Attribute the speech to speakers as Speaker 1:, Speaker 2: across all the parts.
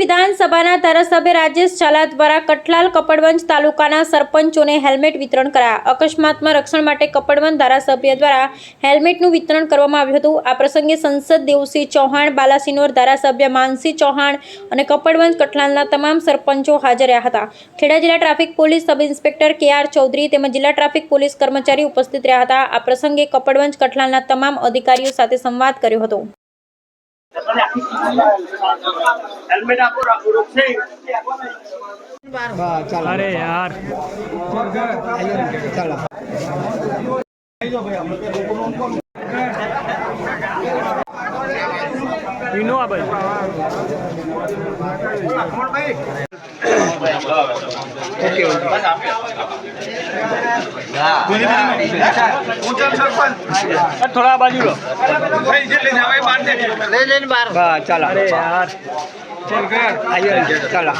Speaker 1: વિધાનસભાના ધારાસભ્ય રાજેશ ઝાલા દ્વારા કઠલાલ કપડવંજ તાલુકાના સરપંચોને હેલ્મેટ વિતરણ કરાયા. અકસ્માતમાં રક્ષણ માટે કપડવંજ ધારાસભ્ય દ્વારા હેલ્મેટનું વિતરણ કરવામાં આવ્યું હતું. આ પ્રસંગે સંસદ દેવસિંહ ચૌહાણ, બાલાસિનોર ધારાસભ્ય માનસી ચૌહાણ અને કપડવંજ કઠલાલના તમામ સરપંચો હાજર રહ્યા હતા. ખેડા જિલ્લા traffic police sub inspector K R Chaudhary તેમજ જિલ્લા ટ્રાફિક પોલીસ કર્મચારી ઉપસ્થિત રહ્યા હતા. આ પ્રસંગે કપડવંજ કઠલાલના તમામ અધિકારીઓ સાથે સંવાદ કર્યો હતો.
Speaker 2: હેલ્મેટ આપો રાખો રોકશે
Speaker 3: અરે યાર
Speaker 4: ઓકે ઓકે.
Speaker 3: થોડા બાજુ લો યાર
Speaker 4: આયો ચાલો.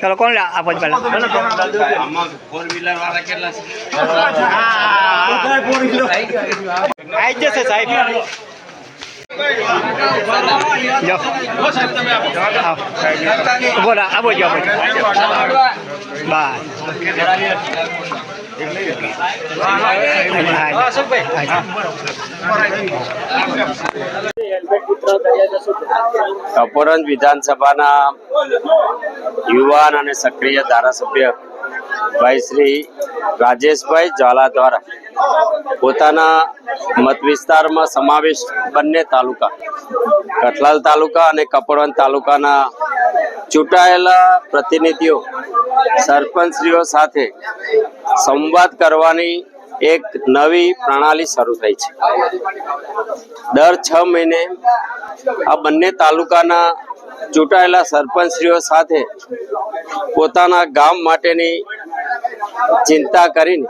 Speaker 4: ચાલો કોણ આપો જ પહેલા આઈ જશે સાહેબ. જો. ઊભો રહો, આવો જ આવો બસ.
Speaker 5: કપોરંજ વિધાનસભાના યુવાન અને સક્રિય ધારાસભ્ય ભાઈ શ્રી રાજેશભાઈ ઝાલા દ્વારા પોતાના મત વિસ્તારમાં સમાવેશ બંને તાલુકા. કઠલાલ તાલુકા અને કપોરંજ તાલુકાના ચૂંટાયેલા પ્રતિનિધિઓ, સરપંચશ્રીઓ સાથે સંવાદ કરવાની એક નવી પ્રણાલી શરૂ થઈ છે. દર છ મહિને આ બંને તાલુકાના ચૂંટાયેલા સરપંચશ્રીઓ સાથે પોતાના ગામ માટેની ચિંતા કરીને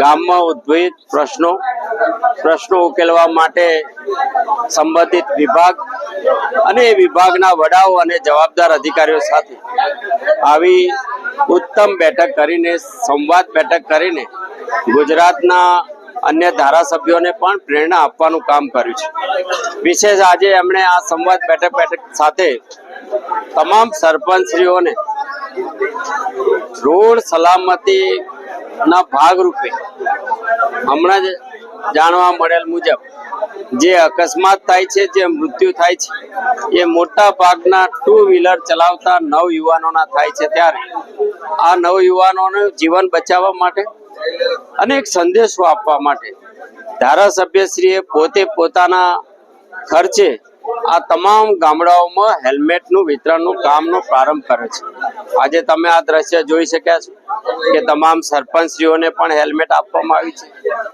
Speaker 5: ગામમાં ઉદ્ભવિત પ્રશ્નો પ્રશ્નો ઉકેલવા માટે સંબંધિત વિભાગ અને એ વિભાગના વડાઓ અને જવાબદાર અધિકારીઓ સાથે આવી ઉત્તમ બેઠક કરીને, સંવાદ બેઠક કરીને ગુજરાતના અન્ય ધારાસભ્યોને પણ પ્રેરણા આપવાનું કામ કર્યું છે. વિશેષ આજે એમણે આ સંવાદ બેઠક બેઠક સાથે તમામ સરપંચશ્રીઓને રોડ સલામતીના ભાગરૂપે હમણાં જ જાણવા મળેલ મુજબ જે અકસ્માત થાય છે, જે મૃત્યુ થાય છે, એ મોટા ભાગના ટુ વ્હીલર ચલાવતા નવ યુવાનોના થાય છે ત્યારે. આ નવ યુવાનોનું જીવન બચાવવા માટે અને એક સંદેશો આપવા માટે ધારાસભ્યશ્રીએ પોતે પોતાના ખર્ચે આ તમામ ગામડાઓમાં હેલ્મેટનું વિતરણનું કામનો પ્રારંભ કરે છે. આજે તમે આ દ્રશ્ય જોઈ શક્યા છો કે તમામ સરપંચશ્રીઓને પણ હેલ્મેટ આપવામાં આવી છે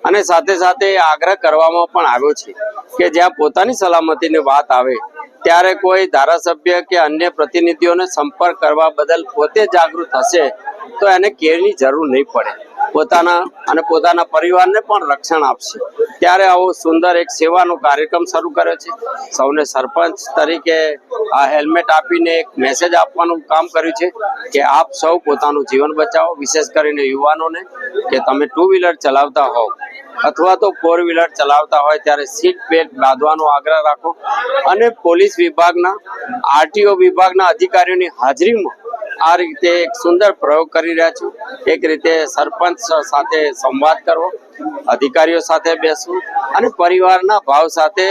Speaker 5: અને સાથે સાથે આગ્રહ કરવામાં પણ આવ્યો છે કે જ્યાં પોતાની સલામતીની વાત આવે, ત્યારે કોઈ ધારાસભ્ય કે અન્ય પ્રતિનિધિઓને સંપર્ક કરવા બદલ પોતે જાગૃત હશે તો એને કેરની જરૂર નહીં પડે. પોતાના અને પોતાના પરિવારને પણ રક્ષણ આપશે. ત્યારે આવો સુંદર એક સેવાનો કાર્યક્રમ શરૂ કર્યો છે. સૌને સરપંચ તરીકે આ હેલ્મેટ આપીને એક મેસેજ આપવાનું કામ કર્યું છે કે આપ સૌ પોતાનું જીવન બચાવો, વિશેષ કરીને યુવાનોને, કે તમે ટુ વ્હીલર ચલાવતા હોવ અથવા તો ફોર વ્હીલર ચલાવતા હોય ત્યારે સીટ બેલ્ટ બાંધવાનો આગ્રહ રાખો. અને પોલીસ વિભાગના આરટીઓ વિભાગના અધિકારીઓની હાજરીમાં આ રીતે એક સુંદર પ્રયોગ કરી રહ્યા છું. એક રીતે સરપંચ સાથે સંવાદ કરવો, અધિકારીઓ સાથે બેસવું અને પરિવારના ભાવ સાથે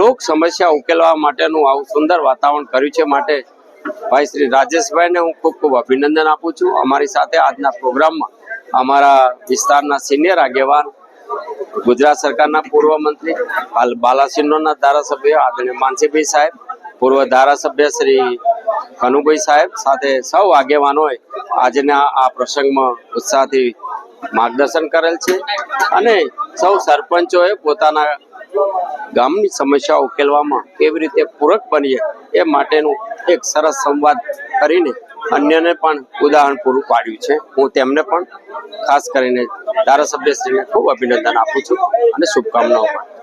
Speaker 5: લોક સમસ્યા ઉકેલવા માટેનું આવું સુંદર વાતાવરણ કર્યું છે માટે ભાઈ શ્રી રાજેશભાઈને હું ખૂબ ખૂબ અભિનંદન આપું છું. અમારી સાથે આજના પ્રોગ્રામમાં અમારા વિસ્તારના સિનિયર આગેવાન ગુજરાત સરકારના પૂર્વ મંત્રી, હાલ બાલાસિનોરના ધારાસભ્ય આદરણીય માનસીભાઈ સાહેબ, પૂર્વ ધારાસભ્ય શ્રી કનુભાઈ સાહેબ સાથે સૌ આગેવાનોએ આજના આ પ્રસંગમાં ઉત્સાહથી માર્ગદર્શન કરેલ છે અને સૌ સરપંચોએ પોતાના ગામની સમસ્યા ઉકેલવામાં કેવી રીતે પૂરક બનીએ એ માટેનું એક સરસ સંવાદ કરીને અન્યને પણ ઉદાહરણ પૂરું પાડ્યું છે. હું તેમને પણ ખાસ કરીને ધારાસભ્યશ્રીને ખૂબ અભિનંદન આપું છું અને શુભકામનાઓ છું.